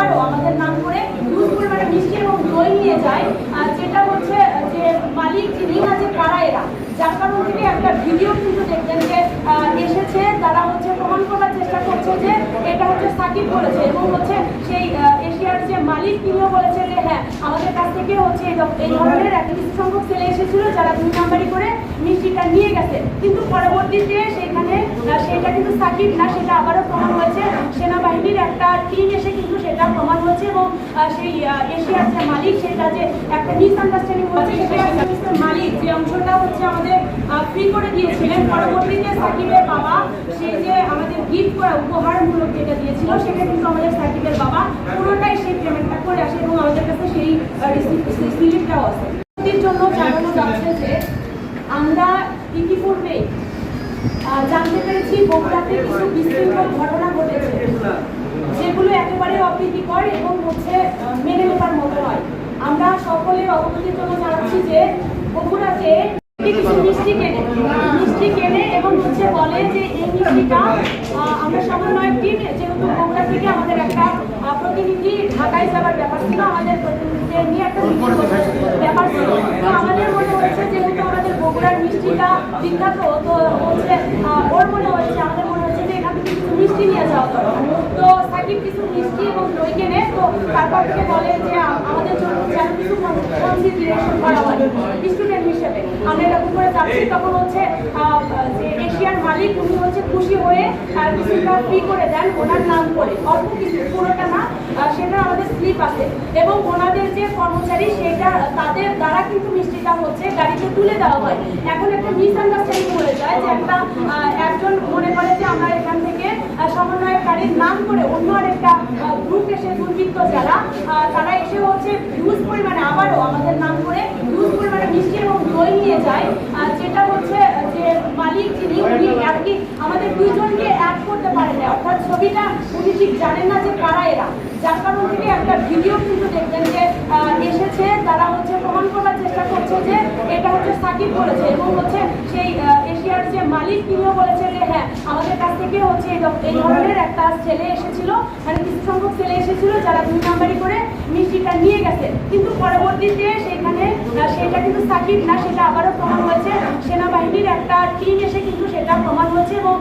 আবারও আমাদের নাম করে হিউজ পরিমাণে মিষ্টি এবং দই নিয়ে যায় যেটা হচ্ছে যে মালিক যিনি আছে কারা এরা। যার কারণ থেকে একটা ভিডিও কিন্তু দেখবেন যে এসেছে, তারা হচ্ছে প্রমাণ করার চেষ্টা করছে যে এটা হচ্ছে সাকিব করেছে এবং হচ্ছে সেই এশিয়ার যে মালিক, তিনিও বলেছে যে হ্যাঁ আমাদের কাছ থেকে হচ্ছে এই ধরনের একটা কিছু সংখ্যক ছেলে এসেছিল যারা দুই নাম্বারি করে মিষ্টিটা নিয়ে গেছে। কিন্তু পরবর্তীতে সেখানে সেটা কিন্তু সাকিব না, সেটা আবারও প্রমাণ হয়েছে সেনাবাহিনীর একটা টিম এসে কিন্তু সেটা প্রমাণ হয়েছে এবং আহ, সেই আহ, এশিয়ার যে মালিক সেটা যে একটা মিস আন্ডারস্ট্যান্ডিং হয়েছে সেটা মালিক। যে অংশটা হচ্ছে আমাদের ফ্রি করে দিয়েছিলেন, পরবর্তীতে সাকিবের বাবা, সেই যে আমাদের গিফট করা উপহারমূলক যেটা দিয়েছিল, সেটা কিন্তু আমাদের সাকিবের বাবা পুরোটাই সেই পেমেন্টটা করে আসে এবং আমাদের কাছে সেই স্লিপটাও আছে। জন্য জানানো যাচ্ছে যে আমরা ইতিপূর্বেই জানতে পেরেছি বগুড়াতে কিছু বিশৃঙ্খল ঘটনা ঘটেছে, যেগুলো একেবারে অপ্রীতিকর এবং হচ্ছে আহ, মেনে নেবার মতো নয় আমরা সকলের জন্য জানাচ্ছি যে বগুড়াতে কিছু মিষ্টি কেনে মিষ্টি কেনে এবং হচ্ছে বলে যে এই মিষ্টিটা আমরা সমন্বয় টিম, যেহেতু বগুড়া থেকে আমাদের একটা প্রতিনিধি ঢাকায় যাওয়ার ব্যাপার ছিল, আমাদের প্রতিনিধিদের নিয়ে একটা ব্যাপার ছিল। তো আমাদের মনে হয়েছে যেহেতু আমাদের বগুড়ার মিষ্টিটা বিখ্যাত, তো হচ্ছে ওর মনে হচ্ছে আমাদের মনে হচ্ছে যে এখান থেকে কিছু মিষ্টি নিয়ে যাওয়া দরকার তো সাকিব কিছু মিষ্টি এবং দই কেনে তো তারপর থেকে বলে যে আ- আমাদের জন্য যেন কিছু কনসিডারেশন করা হয়। স্টুডেন্ট হিসেবে। আমরা এরকম করে যাচ্ছি, তখন হচ্ছে যে এশিয়ার মালিক, উনি হচ্ছে খুশি হয়ে কিছুটা ফ্রি করে দেন ওনার নাম করে। অল্প কিছু, পুরোটা না সেটা আমাদের স্লিপ আছে। এবং ওনাদের যে কর্মচারী, সেটা তাদের দ্বারা কিন্তু মিষ্টিটা হচ্ছে, গাড়িতে তুলে দেওয়া হয়। এখন একটা মিসআন্ডারস্ট্যান্ডিং হয়ে যায় যে একটা একজন মনে করে যে আমরা এখান থেকে সমন্বয়কারীর নাম করে অন্য আরেকটা গ্রুপ এসে দুর্বৃত্ত যারা তারা এসে হচ্ছে হিউজ পরিমাণে, আবারও আমাদের নাম করে হিউজ পরিমাণে মিষ্টি এবং দই নিয়ে যায়। যেটা হচ্ছে যে মালিক যিনি, উনি কি আমাদের দুইজনকে অ্যাড করতে পারেন। অর্থাৎ ছবিটা উনি ঠিক জানেন না যে কারা এরা। যার কারণ থেকে একটা ভিডিও কিন্তু দেখবেন যে এসেছে, তারা হচ্ছে প্রমাণ করার চেষ্টা করছে যে এটা হচ্ছে সাকিব করেছে এবং হচ্ছে সেই এশিয়ার যে মালিক, তিনিও বলেছে যে হ্যাঁ আমাদের কাছ থেকে হচ্ছে এই ধরনের একটা ছেলে এসেছিল মানে কিছু সংখ্যক ছেলে এসেছিল, যারা দুই নাম্বারি করে মিষ্টিটা নিয়ে গেছে কিন্তু পরবর্তীতে সেখানে সেটা কিন্তু সাকিব না সেটা আবারও প্রমাণ হয়েছে। সেনাবাহিনীর একটা টিম এসে কিন্তু সেটা প্রমাণ হয়েছে এবং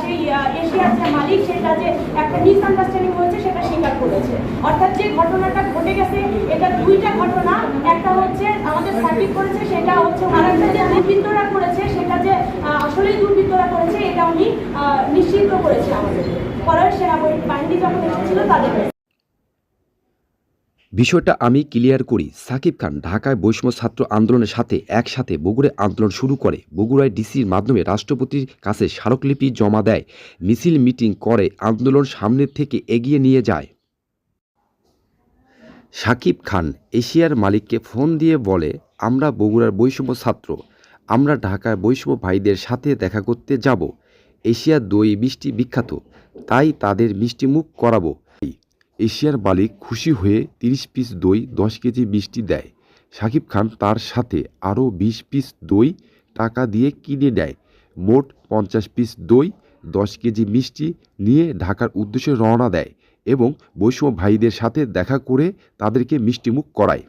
সেই এশিয়ার যে মালিক সেটা যে একটা মিস আন্ডারস্ট্যান্ডিং হয়েছে সেটা স্বীকার করেছে। অর্থাৎ যে ঘটনাটা ঘটে গেছে এটা দুইটা ঘটনা। একটা হচ্ছে আমাদের সাকিব করেছে সেটা হচ্ছে আরেকটা যে দুর্বৃত্তরা করেছে সেটা যে আসলেই দুর্বৃত্তরা করেছে এটা উনি আহ, নিশ্চিত করেছে আমাদের। পরে সেনাবাহিনী যখন এসেছিল তাদের। বিষয়টা আমি ক্লিয়ার করি। সাকিব খান ঢাকায় বৈষম্য ছাত্র আন্দোলনের সাথে একসাথে বগুড়ায় আন্দোলন শুরু করে। বগুড়ায় ডিসির মাধ্যমে রাষ্ট্রপতির কাছে স্মারকলিপি জমা দেয়। মিছিল মিটিং করে, আন্দোলন সামনের থেকে এগিয়ে নিয়ে যায়। সাকিব খান এশিয়ার মালিককে ফোন দিয়ে বলে, আমরা বগুড়ার বৈষম্য ছাত্র। আমরা ঢাকায় বৈষম্য ভাইদের সাথে দেখা করতে যাব। এশিয়ার দই মিষ্টি বিখ্যাত। তাই তাদের মিষ্টি মুখ করাবো। এশিয়ার বালিক খুশি হয়ে তিরিশ পিস দই, দশ কেজি মিষ্টি দেয়। সাকিব খান তার সাথে আরও বিশ পিস দই টাকা দিয়ে কিনে নেয়। মোট পঞ্চাশ পিস দই, দশ কেজি মিষ্টি নিয়ে ঢাকার উদ্দেশ্যে রওনা দেয় এবং বৈষম্য ভাইদের সাথে দেখা করে তাদেরকে মিষ্টিমুখ করায়।